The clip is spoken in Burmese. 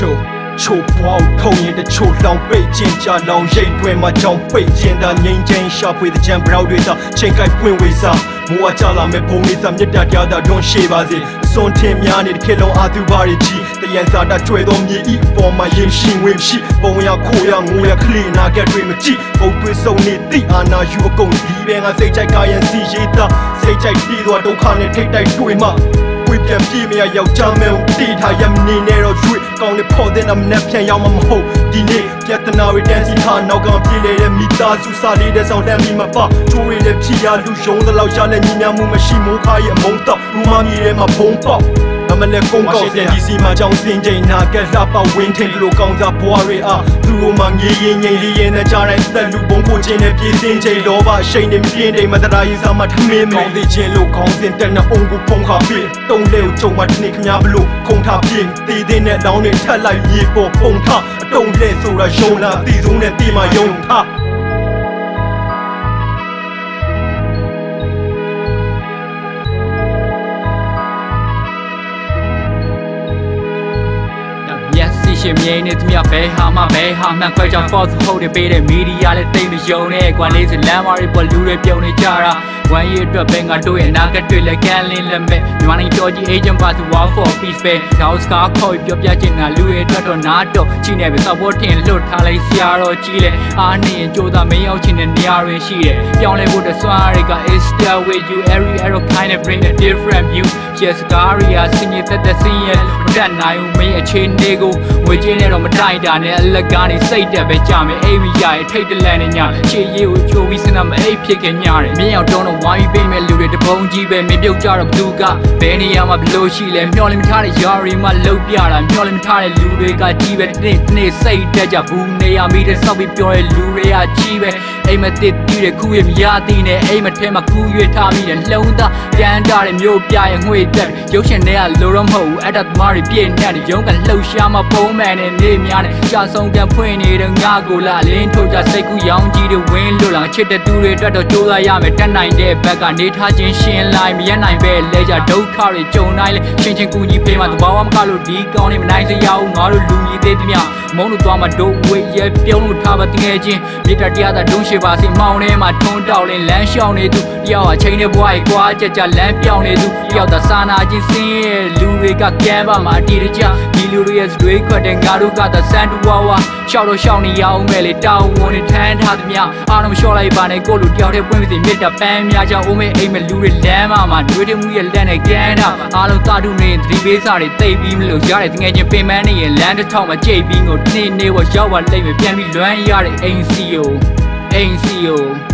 ချို့ဘွားကိုထုံရင်တချို့လောင်ပိတ်ခြင်းကြလောင်ရိတ်တွင်မှာကြောင်ပိတ်ခြင်းသာငိမ့်ချင်းရှာဖွေတဲ့ကြံဘရောက်တွေသာချိန်ကိုက်ပွင့်ဝေစာမိုးအကြလာမဲ့ဘုံလေးစာမြတ်တာတရားသာတွန်းရှိပါစေအစွန်ထင်များနေတဲ့ခေလုံးအာသူပါရီကြီးတယံစာတာကျွဲတော်မြေဤအပေါ်မှာရင်ရှင်ဝင်ရှိပုံရခိုရငိုရခလီနာကတွေမကြည့်ဘုံတွေစုံနေတိအာနာယူအကုန်ဒီပဲငါစိတ်ကြိုက်ကာယံစီရေးတာစိတ်ကြိုက်တီးသွားဒုက္ခနဲ့ထိတ်တိုက်တွေ့မှာ ဝေးပြန်ပြေးမရယောက်ျားမဲကိုတီးထားရမနေနဲ့တော့ရွှေကောင်းတဲ့ဖော်တဲ့နမနဲ့ပြန်ရောက်မှာမဟုတ်ဒီနေ့ပြဿနာတွေတန်းစီထားနောက်ကပြေးလေတဲ့မိသားစုစားလေးတဲ့ဆောင်တန်းမိမပါချိုးရတဲ့ဖြီရလူယုံသလောက်ရတဲ့ညီမြမှုမရှိမိုးခါရဲ့အမုံတော့လူမမီရဲ့မှာဘုံပေါက် အမလဲကုန်းကောက်တဲ့ဒီစီမှာကြောင်စင်ချိန်နာကလှပဝင်းထင်လို့ကောင်းစားဘွားတွေအားသူတို့မှငေးရင်ငိမ့်လေးရင်နဲ့ကြားတဲ့သက်လူပုံကိုချင်းနဲ့ပြေးစင်ချိန်လောဘရှိန်နေပြင်းနေမတရာရေးစားမှထမင်းမောင်းသေးခြင်းလို့ခေါင်းစဉ်တက်နဲ့အုံကိုဖုံးခါပြေးတုံးလေးကိုကြုံမှတနေ့ခမဘလို့ခုံထားပြေးတည်တဲ့နဲ့လောင်းတွေထက်လိုက်မြေပေါ်ပုံထားအတုံးလေးဆိုတာယုံလားတည်ဆုံးနဲ့တည်မှယုံထား ရှင်မြင်နေသမျှဘဲဟာမှဘဲဟာမှန်ခွဲကြောင့် false ဟုတ်တယ်ပေးတဲ့မီဒီယာလည်းတိတ်မယုံနဲ့ကွာလေးစလမ်းမာတွေပေါ်လူတွေပြုံနေကြတာဝမ်းရည်အတွက်ပဲငါတို့ရဲ့အနာဂတ်တွေလည်းကန်လင်းလက်မဲ့မြန်မာနိုင်ငံတော်ကြီး agent ပါသူ war for peace ပဲနောက်စကားခေါ်ပြီးပြောပြချင်တာလူတွေအတွက်တော့နားတော့ချိနေပဲစောက်ဖို့ထင်လွတ်ထားလိုက်ဆရာတော်ကြီးလေအားနေရင်ကြိုးစားမင်းရောက်ချင်တဲ့နေရာတွေရှိတယ်ပြောင်းလဲဖို့တစွမ်းတွေက is still with you every arrow kind of bring a different view yes ကားရီယာစင်ရတဲ့တဲ့စင်ရတတ်နိုင်ဦးမင်းအခြေအနေကိုငွေချင်းနဲ့တော့မတိုင်တာနဲ့အလက်ကားနေစိတ်တက်ပဲကြမယ်အိမ်မရရဲ့ထိတ်တလန့်နဲ့ညရှေ့ရေးကိုချိုးပြီးစနမအိတ်ဖြစ်ခဲ့ညတယ်မင်းရောက်တော့တော့ဝိုင်းပေးမဲ့လူတွေတပုံကြီးပဲမင်းပြုတ်ကြတော့ဘသူကဘယ်နေရာမှာဘလို့ရှိလဲမျောလင်းမထားတဲ့ယာရီမှာလှုပ်ပြတာမျောလင်းမထားတဲ့လူတွေကကြီးပဲတစ်နေ့တစ်နေ့စိတ်တက်ကြဘူးနေရမိတဲ့စောက်ပြီးပြောတဲ့လူတွေကကြီးပဲ အိမ်မတစ်တီးတဲ့ခုရမရသည်နဲ့အိမ်မထဲမှာကူးရွေးထားမိတဲ့လှုံးသားတန်းတာတဲ့မျိုးပြရဲ့ငွေတက်ရုပ်ရှင်တွေကလိုတော့မဟုတ်ဘူးအဲ့ဒါသမားတွေပြည့်ညက်တယ်ရုံးကလှုပ်ရှားမှာပုံမှန်နဲ့နေများနဲ့ကြာဆုံးပြန်ဖွင့်နေတဲ့ငါကိုလာအလင်းထုတ်ကြစိတ်ကူးရောင်းကြီးတွေဝင်းလို့လာချစ်တဲ့သူတွေအတွက်တော့ကြိုးစားရမယ်တက်နိုင်တဲ့ဘက်ကနေထားခြင်းရှင်လိုက်မရနိုင်ပဲလဲကြဒုက္ခတွေကြုံနိုင်လဲချင်းချင်းကူညီပေးမှသဘာဝမကလို့ဒီကောင်းနေမနိုင်စရာဘူးငါတို့လူကြီးသေးသမျှ မုန်းလို့သွားမှဒုဝေးရပြုံးလို့ထားပါတကယ်ချင်းမြေတာတရားသာဒုံးရှိပါစေမောင်းထဲမှာထွန်းတောက်လင်းလမ်းလျှောက်နေသူတယောက်အချိန်နဲ့ဘွားကြီးကွာကြကြလမ်းပြောင်းနေသူတယောက်သာစာနာချင်းစင်းရဲ့လူတွေကကမ်းပါမှာအတီးတကြဒီလူတွေရဲ့စတွေးခွက်တဲ့ငါတို့ကသာစန်တူဝါဝါရှောက်တော့ရှောက်နေရအောင်မဲ့လေတောင်းဝန်နဲ့ထမ်းထားသမျှအားလုံးလျှော့လိုက်ပါနဲ့ကိုလူတယောက်တည်းပွင့်ပြီးမြစ်တာပန်းများကြောင့်အိုးမဲအိမ်မဲ့လူတွေလမ်းမှာမှာတွေးတမှုရဲ့လက်နဲ့ကမ်းတာအားလုံးတာတုနေသတိပေးစာတွေတိတ်ပြီးမလို့ရတယ်တကယ်ချင်းပင်ပန်းနေရင်လမ်းတစ်ထောက်မှာကြိတ်ပြီးကိုနေ့နေ့ဝရောက်ပါလိမ့်မယ်ပြန်ပြီးလွမ်းရတဲ့အိမ်စီယိုအိမ်စီယို